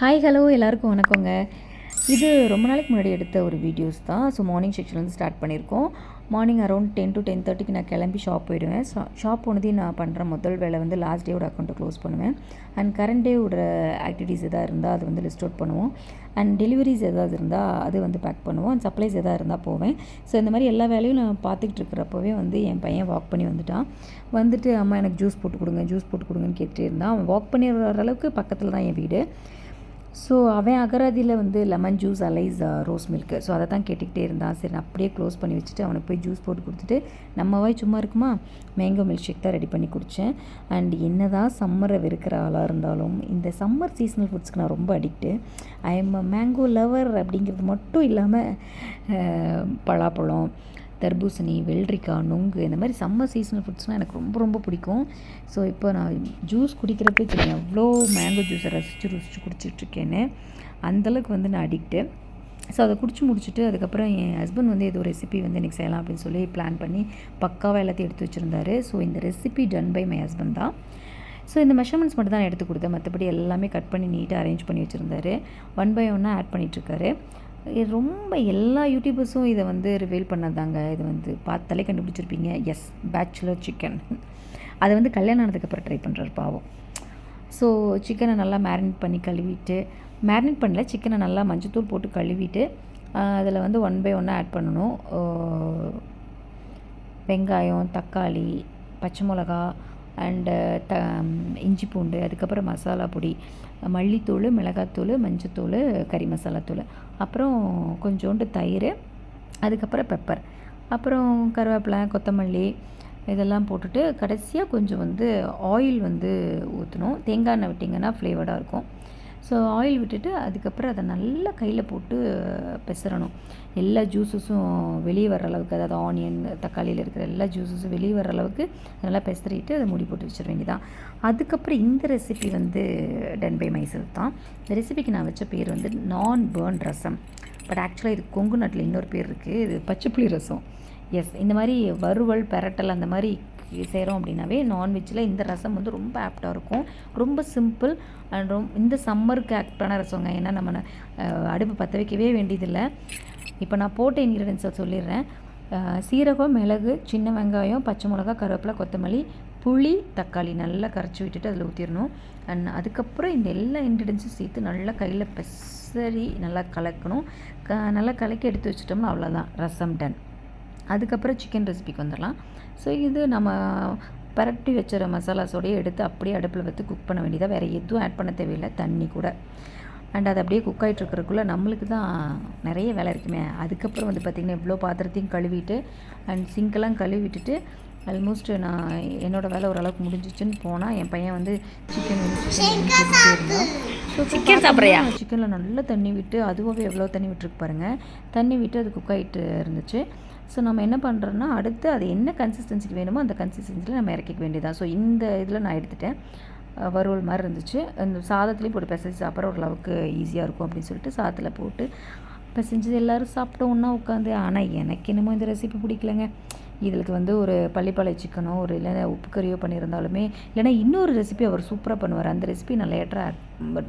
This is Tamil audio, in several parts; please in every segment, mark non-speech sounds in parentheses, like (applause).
ஹாய் ஹலோ எல்லாருக்கும் வணக்கங்க. இது ரொம்ப நாளைக்கு முன்னாடி எடுத்த ஒரு வீடியோஸ் தான். ஸோ மார்னிங் செக்ஷன்லேருந்து ஸ்டார்ட் பண்ணியிருக்கோம் morning around ten to ten தேர்ட்டிக்கு நான் கிளம்பி ஷாப் போயிடுவேன். ஷாப் போனதே நான் பண்ணுற முதல் வேலை வந்து லாஸ்ட் டேவோட அக்கௌண்ட்டை க்ளோஸ் பண்ணுவேன். அண்ட் கரண்ட் டேவோட ஆக்டிவிட்டீஸ் எதாவது இருந்தால் அது வந்து லிஸ்ட் அவுட் பண்ணுவோம். அண்ட் டெலிவரிஸ் எதாவது இருந்தால் அது வந்து பேக் பண்ணுவோம். அண்ட் சப்ளைஸ் எதாவது இருந்தால் போவேன். ஸோ இந்த மாதிரி எல்லா வேலையும் நான் பார்த்துக்கிட்டு இருக்கிறப்பவே வந்து என் பையன் வாக் பண்ணி வந்துட்டான். வந்துட்டு அம்மா எனக்கு ஜூஸ் போட்டு கொடுங்க ஜூஸ் போட்டு கொடுங்கன்னு கேட்டுட்டே இருந்தான். அவன் வாக் பண்ணி வர அளவுக்கு பக்கத்தில் தான் என் வீடு. ஸோ அவன் அகராதியில் வந்து லெமன் ஜூஸ் அலைஸ் ரோஸ் மில்க்கு ஸோ அதை தான் கேட்டுக்கிட்டே இருந்தான். சரி நான் அப்படியே க்ளோஸ் பண்ணி வச்சுட்டு அவனுக்கு போய் ஜூஸ் போட்டு கொடுத்துட்டு நம்ம வாய் சும்மா இருக்குமா? மேங்கோ மில்க் ஷேக் தான் ரெடி பண்ணி குடித்தேன் அண்ட் என்ன தான் சம்மரை வெறுக்கிற ஆளாக இருந்தாலும் இந்த சம்மர் சீசனல் ஃபுட்ஸ்க்கு நான் ரொம்ப addict I am mango lover அப்படிங்கிறது மட்டும் இல்லாமல் பலாப்பழம் தர்பூசணி வெள்ளரிக்காய் நொங்கு இந்த மாதிரி சம்மர் சீசனல் ஃப்ரூட்ஸ்னால் எனக்கு ரொம்ப ரொம்ப பிடிக்கும். ஸோ இப்போ நான் ஜூஸ் குடிக்கிறப்பே தெரியும் எவ்வளோ மேங்கோ ஜூஸை ரசித்து ருசித்து குடிச்சிட்ருக்கேன்னு அந்தளவுக்கு வந்து நான் அடிக்ட்டு ஸோ அதை குடிச்சு முடிச்சுட்டு அதுக்கப்புறம் என் ஹஸ்பண்ட் வந்து ஏதோ ரெசிபி வந்து எனக்கு செய்யலாம் அப்படின்னு சொல்லி பிளான் பண்ணி பக்காவாக எல்லாத்தையும் எடுத்து வச்சுருந்தாரு. ஸோ இந்த recipe done by my husband தான். ஸோ இந்த மெஷர்மெண்ட்ஸ் மட்டும் தான் எடுத்து கொடுத்தேன். மற்றபடி எல்லாமே கட் பண்ணி நீட்டாக அரேஞ்ச் பண்ணி வச்சுருந்தாரு. ஒன் பை ஒன்னாக ஆட் பண்ணிகிட்ருக்காரு ரொம்ப எல்லா யூடியூபர்ஸும் இதை வந்து ரிவீல் பண்ணதாங்க. இது வந்து பார்த்தாலே கண்டுபிடிச்சிருப்பீங்க. எஸ் பேச்சுலர் சிக்கன் அதை வந்து கல்யாணம் ஆனதுக்கப்புறம் ட்ரை பண்ணுறாரு பாவம். ஸோ சிக்கனை நல்லா மேரினேட் பண்ணி கழுவிட்டு மேரினேட் பண்ணல சிக்கனை நல்லா மஞ்சத்தூள் போட்டு கழுவிட்டு அதில் வந்து ஒன் பை ஒன்னாக ஆட் பண்ணணும். வெங்காயம் தக்காளி பச்சை மிளகா அண்டு த இஞ்சி பூண்டு அதுக்கப்புறம் மசாலா பொடி மல்லித்தூள் மிளகாத்தூள் மஞ்சத்தூள் கறி மசாலாத்தூள் அப்புறம் கொஞ்சோண்டு தயிர் அதுக்கப்புறம் பெப்பர் அப்புறம் கருவேப்பிலை கொத்தமல்லி இதெல்லாம் போட்டுட்டு கடைசியாக கொஞ்சம் வந்து ஆயில் வந்து ஊற்றணும் தேங்காய் எண்ணெய் விட்டிங்கன்னா ஃப்ளேவர்டாக இருக்கும். ஸோ ஆயில் விட்டுட்டு அதுக்கப்புறம் அதை நல்லா கையில் போட்டு பெசரணும். எல்லா ஜூஸஸும் வெளியே வர அளவுக்கு அதாவது ஆனியன் தக்காளியில் இருக்கிற எல்லா ஜூஸஸும் வெளியே வர அளவுக்கு நல்லா பெசரிட்டு அதை மூடி போட்டு வச்சிட வேண்டியதான் அதுக்கப்புறம் இந்த ரெசிபி வந்து டன் பை மைசூர் தான். இந்த ரெசிபிக்கு நான் வச்ச பேர் வந்து நான் பேர்ன் ரசம். பட் ஆக்சுவலாக இது கொங்கு நாட்டில் இன்னொரு பேர் இருக்குது இது பச்சைப்புளி ரசம். எஸ் இந்த மாதிரி வறுவல் பெரட்டல் அந்த மாதிரி செய்கிறோம் அப்படின்னாவே நான்வெஜ்ஜில் இந்த ரசம் வந்து ரொம்ப ஆப்டாக இருக்கும். ரொம்ப சிம்பிள் அண்ட் ரொம் இந்த சம்மருக்கு ஆக்டான ரசங்க. ஏன்னா நம்ம அடுப்பு பற்ற வைக்கவே வேண்டியதில்லை. இப்போ நான் போட்ட இன்க்ரீடியன்ஸை சொல்லிடுறேன். சீரகம் மிளகு சின்ன வெங்காயம் பச்சை மிளகா கருவேப்பிலை கொத்தமல்லி புளி தக்காளி நல்லா கரைச்சி விட்டுட்டு அதில் ஊற்றிடணும் அண்ட் அதுக்கப்புறம் இந்த எல்லா இன்க்ரீடியன்ஸும் சேர்த்து நல்லா கையில் பெசரி நல்லா கலக்கணும். க நல்லா கலக்கி எடுத்து வச்சிட்டோம்னா அவ்வளோதான் ரசம் டன் அதுக்கப்புறம் சிக்கன் ரெசிபிக்கு வந்துடலாம். ஸோ இது நம்ம பரட்டி வச்சுற மசாலாஸோடையே எடுத்து அப்படியே அடுப்பில் வைத்து குக் பண்ண வேண்டியதாக வேறு எதுவும் ஆட் பண்ண தேவையில்லை தண்ணி கூட. அண்ட் அது அப்படியே குக் ஆகிட்டுருக்கிறக்குள்ளே நம்மளுக்கு தான் நிறைய வேலை இருக்குமே. அதுக்கப்புறம் வந்து பார்த்திங்கன்னா இவ்வளோ பாத்திரத்தையும் கழுவிட்டு அண்ட் சிங்கெல்லாம் கழுவிட்டுட்டு ஆல்மோஸ்ட் நான் என்னோடய வேலை ஓரளவுக்கு முடிஞ்சிச்சுன்னு போனால் என் பையன் வந்து சிக்கன் இருந்தான். ஸோ சிக்கன் சாப்பிட்றியா? சிக்கனில் நல்லா தண்ணி விட்டு அதுவாகவே எவ்வளோ தண்ணி விட்டுருக்கு பாருங்கள் தண்ணி விட்டு அது குக் ஆகிட்டு இருந்துச்சு. ஸோ நம்ம என்ன பண்ணுறோன்னா அடுத்து அது என்ன கன்சிஸ்டன்சிக்கு வேணுமோ அந்த கன்சிஸ்டன்சியில் நம்ம இறக்கிக்க வேண்டியதான் ஸோ இந்த இதில் நான் எடுத்துட்டேன். வறுவல் மாதிரி இருந்துச்சு. அந்த சாதத்துலேயும் போட்டு பிசைஞ்சு சாப்பிட்ற ஓரளவுக்கு ஈஸியாக இருக்கும் அப்படின்னு சொல்லிட்டு சாதத்தில் போட்டு பிசைஞ்சு எல்லோரும் சாப்பிட்டோம் ஒன்றா உட்காந்து. ஆனால் எனக்கு என்னமோ இந்த ரெசிபி பிடிக்கலங்க. இதுக்கு வந்து ஒரு பள்ளிப்பாளைய சிக்கனோ ஒரு இல்லைன்னா உப்பு கறியோ பண்ணியிருந்தாலுமே இல்லைனா இன்னொரு ரெசிபி அவர் சூப்பராக பண்ணுவார். அந்த ரெசிபி நான் லேட்டராக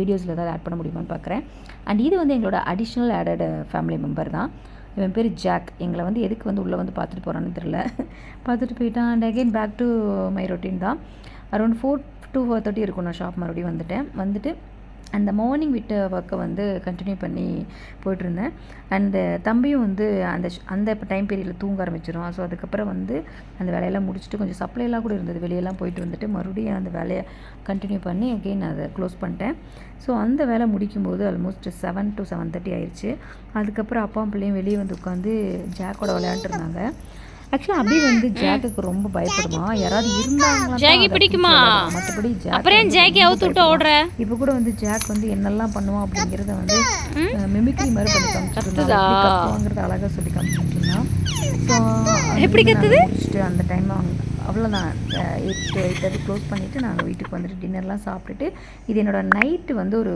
வீடியோஸில் ஏதாவது ஆட் பண்ண முடியுமான்னு பார்க்குறேன் அண்ட் இது வந்து எங்களோட அடிஷ்னல் ஆடட் ஃபேமிலி மெம்பர் தான். இவன் பேர் ஜாக். எங்களை வந்து எதுக்கு வந்து உள்ளே வந்து பார்த்துட்டு போகிறான்னு தெரில (laughs) பார்த்துட்டு போயிட்டான். And again back to my routine தான். Around four to four thirty இருக்கும் நான் ஷாப் மறுபடியும் வந்துட்டேன். வந்துட்டு அந்த மார்னிங் விட்ட ஒர்க்கை வந்து கண்டினியூ பண்ணி போயிட்டுருந்தேன். அண்ட் தம்பியும் வந்து அந்த அந்த டைம் பீரியடில் தூங்க ஆரம்பிச்சிடும் ஸோ அதுக்கப்புறம் வந்து அந்த வேலையெல்லாம் முடிச்சுட்டு கொஞ்சம் சப்ளைலாம் கூட இருந்தது. வெளியெல்லாம் போயிட்டு வந்துட்டு மறுபடியும் அந்த வேலையை கண்டினியூ பண்ணி அகெயின் அதை க்ளோஸ் பண்ணிட்டேன். ஸோ அந்த வேலை முடிக்கும்போது almost seven to seven thirty ஆயிடுச்சு அதுக்கப்புறம் அப்பாவும் பிள்ளையும் வெளியே வந்து உட்காந்து ஜாக்கோட விளையாண்டுருந்தாங்க ஆக்சுவலாக அபி வந்து ஜாக்குக்கு ரொம்ப பயப்படுமா? யாராவது இருந்தாங்களா ஜாக்கி பிடிக்குமா? மற்றபடி ஜாக் அப்புறம் ஜாக்கி அவுத்து விட்டு ஓடுற? இப்போ கூட வந்து ஜாக் வந்து என்னெல்லாம் பண்ணுவான் அப்படிங்கிறத வந்து மிமிக்ரி மாதிரி பண்ணி காமிச்சிருந்தாங்க அழகாக சொல்லி காமிச்சிருந்தான் ஸோ எப்படி கத்துது? அந்த டைம் அவ்வளோதான் எயிட் எயிட் தேர்ட்டி க்ளோஸ் பண்ணிவிட்டு நாங்கள் வீட்டுக்கு வந்துட்டு டின்னர்லாம் சாப்பிட்டுட்டு இது என்னோடய நைட்டு வந்து ஒரு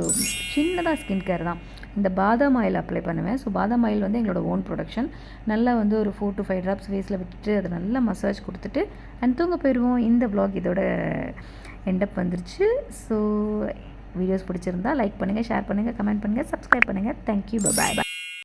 சின்னதாக ஸ்கின் கேர் தான். இந்த பாதாம் ஆயில் அப்ளை பண்ணுவேன். ஸோ பாதாம் ஆயில் வந்து எங்களோட ஓன் ப்ரொடக்ஷன் நல்லா வந்து ஒரு ஃபோர் டு ஃபைவ் ட்ராப்ஸ் ஃபேஸில் விட்டுட்டு அதை நல்லா மசாஜ் கொடுத்துட்டு அண்ட் தூங்க போயிடுவோம். இந்த ப்ளாக் இதோட எண்டப் வந்துருச்சு. ஸோ வீடியோஸ் பிடிச்சிருந்தா லைக் பண்ணுங்கள் ஷேர் பண்ணுங்கள் கமெண்ட் பண்ணுங்கள் சப்ஸ்கிரைப் பண்ணுங்கள் தேங்க்யூ பாய் பாய்